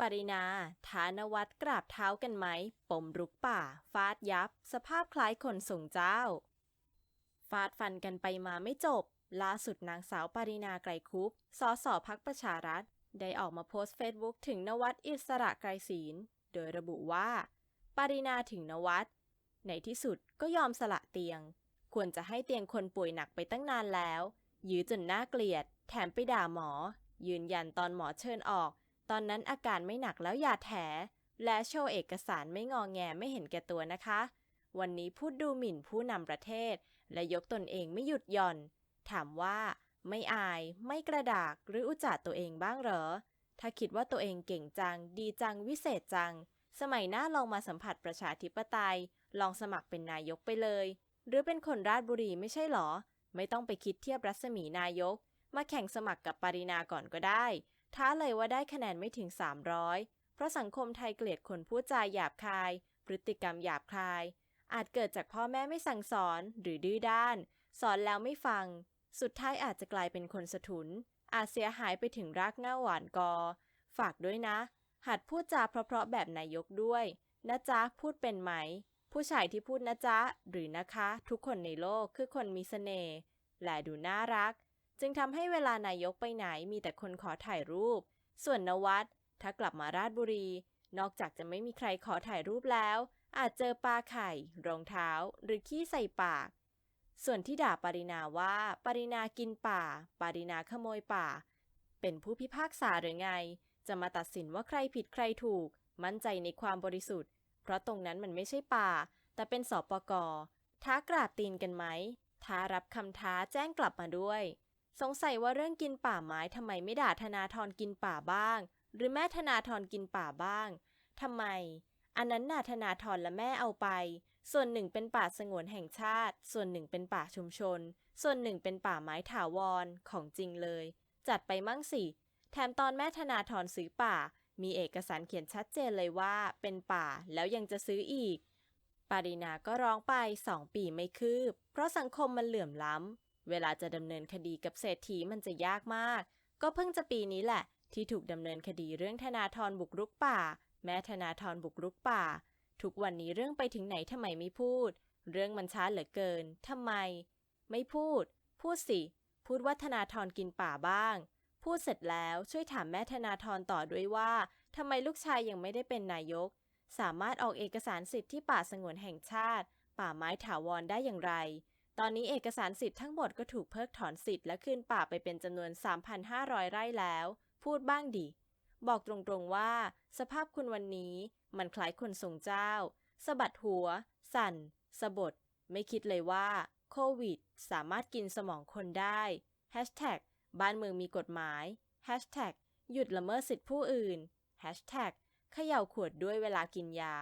ปรินาฐานวัดกราบเท้ากันไหม ปมรุกป่า ฟาดยับ สภาพคล้ายคนส่งเจ้า ฟาดฟันกันไปมาไม่จบ ล่าสุดนางสาวปรินาไกรคุปสสพักประชารัฐ ได้ออกมาโพสต์เฟซบุ๊กถึงนวัดอิสระไกรศีล โดยระบุว่า ปรินาถึงนวัดในที่สุดก็ยอมสละเตียง ควรจะให้เตียงคนป่วยหนักไปตั้งนานแล้ว ยื้อจนน่าเกลียด แถมไปด่าหมอ ยืนยันตอนหมอเชิญออก ตอนนั้นอาการไม่หนักแล้วอย่าแถ และโชว์เอกสารไม่งอแงไม่เห็นแก่ตัวนะคะ วันนี้พูดดูหมิ่นผู้นำประเทศ และยกตนเองไม่หยุดหย่อน ถามว่า ไม่อาย ไม่กระดากหรืออุจจาตัวเองบ้างเหรอ ถ้าคิดว่าตัวเองเก่งจัง ดีจังวิเศษจัง สมัยหน้าลองมาสัมผัสประชาธิปไตย ลองสมัครเป็นนายกไปเลย หรือเป็นคนราชบุรีไม่ใช่หรอ ไม่ต้องไปคิดเทียบรัศมีนายก มาแข่งสมัครกับปรินาก่อนก็ได้ ท้าเลยว่าได้คะแนนไม่ถึง 300 เพราะสังคมไทยเกลียดคนพูดจาหยาบคาย พฤติกรรมหยาบคาย อาจเกิดจากพ่อแม่ไม่สั่งสอนหรือดื้อด้าน สอนแล้วไม่ฟัง สุดท้ายอาจจะกลายเป็นคนสะทุน อาจเสียหายไปถึงรากเง้าหวานกอ ฝากด้วยนะ หัดพูดจาเพราะๆแบบนายกด้วยนะจ๊ะพูดเป็นไหม ผู้ชายที่พูดนะจ๊ะหรือนะคะ ทุกคนในโลกคือคนมีเสน่ห์และดูน่ารัก จึงทำให้เวลานายกไปไหนมีแต่คนขอถ่ายรูป ส่วนนวัดถ้ากลับมาราชบุรี นอกจากจะไม่มีใครขอถ่ายรูปแล้ว อาจเจอปลาไข่ รองเท้า หรือขี้ใส่ปาก ส่วนที่ด่าปรินาว่า ปรินากินป่า ปรินาขโมยป่า เป็นผู้พิพากษาหรือไง จะมาตัดสินว่าใครผิดใครถูก มั่นใจในความบริสุทธิ์ เพราะตรงนั้นมันไม่ใช่ป่า แต่เป็นสปกท้ากราบตีนกันไหมท้ารับคำท้าแจ้งกลับมาด้วย สงสัยว่าเรื่องกินป่าไม้ทำไมไม่ด่าธนาธรกินป่าบ้าง หรือแม่ธนาธรกินป่าบ้างทำไม อันนั้นน่ะธนาธรและแม่เอาไป ส่วนหนึ่งเป็นป่าสงวนแห่งชาติ ส่วนหนึ่งเป็นป่าชุมชน ส่วนหนึ่งเป็นป่าไม้ถาวรของจริงเลย จัดไปมั่งสิ แถมตอนแม่ธนาธรซื้อป่า มีเอกสารเขียนชัดเจนเลยว่า เป็นป่าแล้วยังจะซื้ออีก ปารินาก็ร้องไปสองปีไม่คืบ เพราะสังคมมันเหลื่อมล้ำ เวลาจะดำเนินคดีกับเศรษฐีมันจะยากมาก ก็เพิ่งจะปีนี้แหละ ที่ถูกดำเนินคดีเรื่องธนาธรบุกรุกป่า แม้ธนาธรบุกรุกป่า ทุกวันนี้เรื่องไปถึงไหนทำไมไม่พูด เรื่องมันช้าเหลือเกินทำไม ไม่พูด พูดสิ พูดว่าธนาธรกินป่าบ้าง พูดเสร็จแล้วช่วยถามแม่ธนาธรต่อด้วยว่าทำไมลูกชายยังไม่ได้เป็นนายก สามารถออกเอกสารสิทธิ์ที่ป่าสงวนแห่งชาติ ป่าไม้ถาวรได้อย่างไร ตอนนี้เอกสารสิทธิ์ทั้งหมดก็ถูกเพิกถอนสิทธิ์และคืนป่าไปเป็นจำนวน 3,500 ไร่แล้ว พูดบ้างดิ บอกตรงๆว่า สภาพคุณวันนี้มันคล้ายคนทรงเจ้าสะบัดหัว สั่นสะบด ไม่คิดเลยว่า โควิด สามารถกินสมองคนได้ Hashtag บ้านเมืองมีกฎหมาย Hashtag หยุดละเมิดสิทธิผู้อื่น Hashtag เขย่าขวดด้วยเวลากินยา